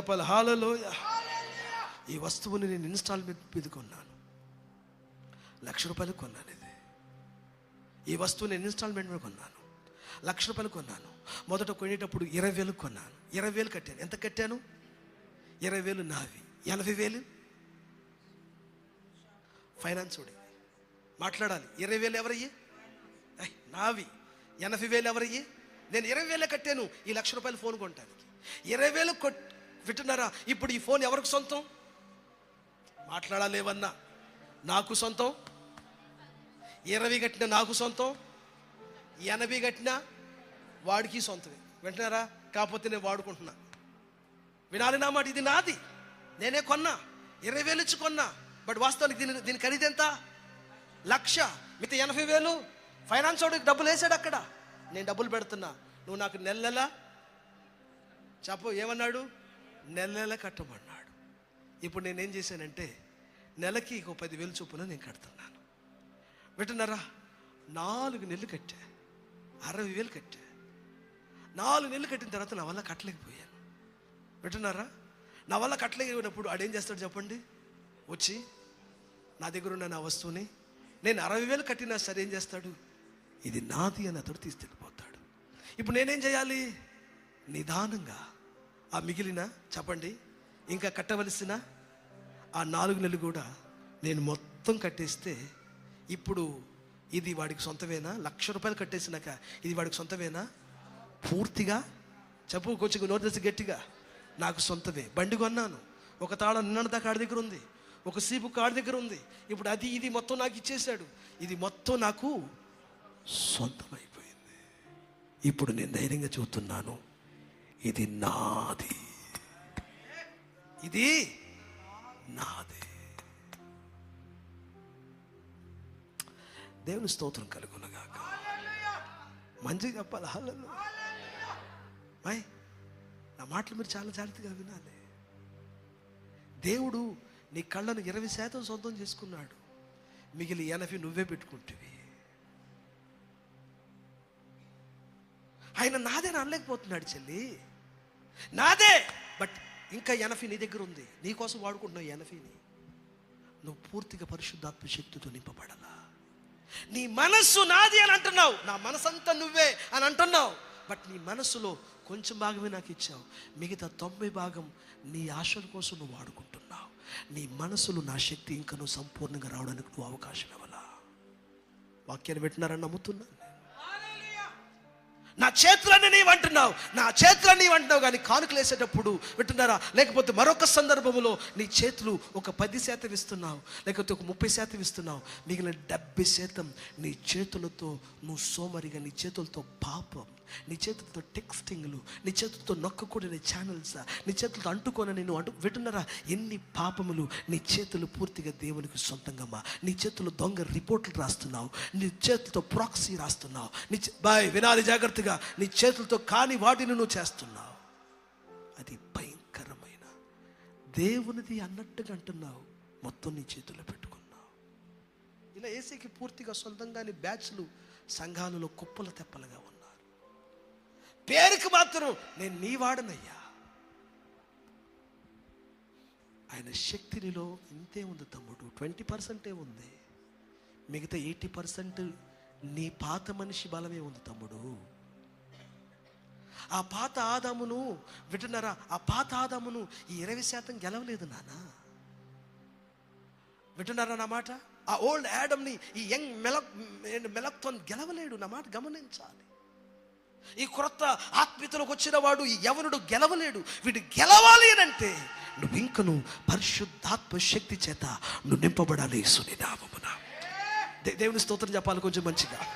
చెప్పాలి హాలలో ఈ వస్తువుని నేను ఇన్స్టాల్మెంట్ మీద కొన్నాను. లక్ష రూపాయలు కొన్నాను ఇది. ఈ వస్తువుని నేను ఇన్స్టాల్మెంట్ మీద కొన్నాను. లక్ష రూపాయలు కొన్నాను. మొదట కొనేటప్పుడు ఇరవై వేలు కొన్నాను. ఇరవై వేలు కట్టాను. ఎంత కట్టాను? ఇరవై వేలు నావి. ఎనభై వేలు? ఫైనాన్స్ వాడి మాట్లాడాలి. ఇరవై వేలు ఎవరయ్యి? నావి. ఎనభై వేలు ఎవరయ్యి? నేను ఇరవై వేలే కట్టాను. ఈ లక్ష రూపాయలు ఫోన్ కొనటానికి. ఇరవై వేలు కొట్ వింటున్నారా? ఇప్పుడు ఈ ఫోన్ ఎవరికి సొంతం? మాట్లాడాలేవన్నా. నాకు సొంతం? ఇరవై కట్టిన నాకు సొంతం? ఎనభై కట్టిన వాడికి సొంతమే. వింటున్నారా? కాకపోతే నేను వాడుకుంటున్నా. వినాలి నా మాట ఇది నాది. నేనే కొన్నా. ఇరవై వేలు ఇచ్చి కొన్నా. బట్ వాస్తవానికి దీని దీని ఖరీదు ఎంత? లక్ష. మిగతా ఎనభై వేలు. ఫైనాన్స్ వాడికి డబ్బులు వేసాడు అక్కడ. నేను డబ్బులు పెడుతున్నా. నువ్వు నాకు నెల నెల చెప్పు ఏమన్నాడు? నెల నెల కట్టమన్నాడు. ఇప్పుడు నేనేం చేశానంటే నెలకి ఇంకో పదివేలు చొప్పున నేను కడుతున్నాను. వింటున్నారా నాలుగు నెలలు కట్టా అరవై వేలు కట్టా. నాలుగు నెలలు కట్టిన తర్వాత నా వల్ల కట్టలేకపోయాను. వింటున్నారా నా వల్ల కట్టలేకపోయినప్పుడు ఆడేం చేస్తాడు చెప్పండి? వచ్చి నా దగ్గర ఉన్న నా వస్తువుని నేను అరవై వేలు కట్టినా సరే ఏం చేస్తాడు? ఇది నాది అని అతడు తీసుకెళ్ళిపోతాడు. ఇప్పుడు నేనేం చేయాలి? నిదానంగా ఆ మిగిలిన చెప్పండి ఇంకా కట్టవలసిన ఆ నాలుగు నెలలు కూడా నేను మొత్తం కట్టేస్తే ఇప్పుడు ఇది వాడికి సొంతమేనా? లక్ష రూపాయలు కట్టేసినాక ఇది వాడికి సొంతమేనా? పూర్తిగా? చెప్పు కొంచెం నోరు తెచ్చి గట్టిగా. నాకు సొంతమే. బండి కొన్నాను. ఒక తాళం నిన్న దాకా ఆడి దగ్గర ఉంది. ఒక సీపు కాడి దగ్గర ఉంది. ఇప్పుడు అది ఇది మొత్తం నాకు ఇచ్చేశాడు. ఇది మొత్తం నాకు సొంతమైపోయింది. ఇప్పుడు నేను ధైర్యంగా చూస్తున్నాను ఇది నాది. ఇది నాది. దేవుని స్తోత్రం కలుగునగాక. మంచిగా చెప్పాలి. హల్లెలూయా. మై నా మాటలు మీరు చాలా జాగ్రత్తగా వినాలి. దేవుడు నీ కళ్ళను ఇరవై శాతం సొంతం చేసుకున్నాడు. మిగిలి ఎనభై నువ్వే పెట్టుకుంటువి. ఆయన నాదే అనలేకపోతున్నాడు చెల్లి. నాదే. బట్ ఇంకా ఎనఫీ నీ దగ్గర ఉంది. నీకోసం వాడుకుంటున్నావు ఎనఫీని. నువ్వు పూర్తిగా పరిశుద్ధాత్మ శక్తితో నింపబడాలా? నీ మనస్సు నాది అని అంటున్నావు. నా మనసంతా నువ్వే అని అంటున్నావు. బట్ నీ మనస్సులో కొంచెం భాగమే నాకు ఇచ్చావు. మిగతా తొంభై భాగం నీ ఆశల కోసం నువ్వు వాడుకుంటున్నావు. నీ మనసులో నా శక్తి ఇంకా నువ్వు సంపూర్ణంగా రావడానికి నువ్వు అవకాశం ఇవ్వాలా? వాక్యాన్ని పెట్టినారని నమ్ముతున్నాను నా చేతులన్నీ నీవు అంటున్నావు నా చేతులన్నీ నీవు అంటున్నావు కానీ కానుకలు వేసేటప్పుడు వింటున్నారా? లేకపోతే మరొక సందర్భంలో నీ చేతులు ఒక పది శాతం ఇస్తున్నావు లేకపోతే ఒక ముప్పై శాతం ఇస్తున్నావు. మిగిలిన డెబ్బై శాతం నీ చేతులతో నువ్వు సోమరిగా నీ చేతులతో పాపం నీ చేతులతో టెక్స్టింగ్లు నీ చేతులతో నొక్కకూడని ఛానల్స్ నీ చేతులతో అంటుకొని నేను అంటు వింటున్నారా? ఎన్ని పాపములు నీ చేతులు పూర్తిగా దేవునికి సొంతంగా నీ చేతులు దొంగ రిపోర్ట్లు రాస్తున్నావు నీ చేతులతో ప్రాక్సీ రాస్తున్నావు. నీ బాయ్ వినాలి జాగ్రత్తగా. నీ చేతులతో కాని వాటిని నువ్వు చేస్తున్నావు. అది భయంకరమైన. దేవునిది అన్నట్టుగా అంటున్నావు. మొత్తం నీ చేతుల్లో పెట్టుకున్నావు. ఇలా ఏసీకి పూర్తిగా సొంతంగాని బ్యాచ్లు సంఘాలలో కుప్పల తెప్పలుగా ఉన్నారు. పేరుకి మాత్రం నేను నీ వాడనయ్యా. ఆయన శక్తినిలో ఇంతే ఉంది తమ్ముడు. ట్వంటీ పర్సెంటే ఉంది. మిగతా ఎయిటీ పర్సెంట్ నీ పాత మనిషి బలమే ఉంది తమ్ముడు. ఆ పాత ఆదామును వింటున్నారా? ఆ పాత ఆదామును ఈ ఇరవై శాతం గెలవలేదు నాన్న వింటున్నారా నా మాట? ఆ ఓల్డ్ యాడమ్ని ఈ యంగ్ మెలక్ మెలక్తో గెలవలేడు నా మాట గమనించాలి. ఈ క్రొత్త ఆత్మీయతలోకి వచ్చిన వాడు ఈ యవనుడు గెలవలేడు. వీడు గెలవాలి అని అంటే నువ్వు ఇంకను పరిశుద్ధాత్మ శక్తి చేత నువ్వు నింపబడాలి సునినామమున దే- దేవుని స్తోత్రం చెప్పాలి కొంచెం మంచిగా.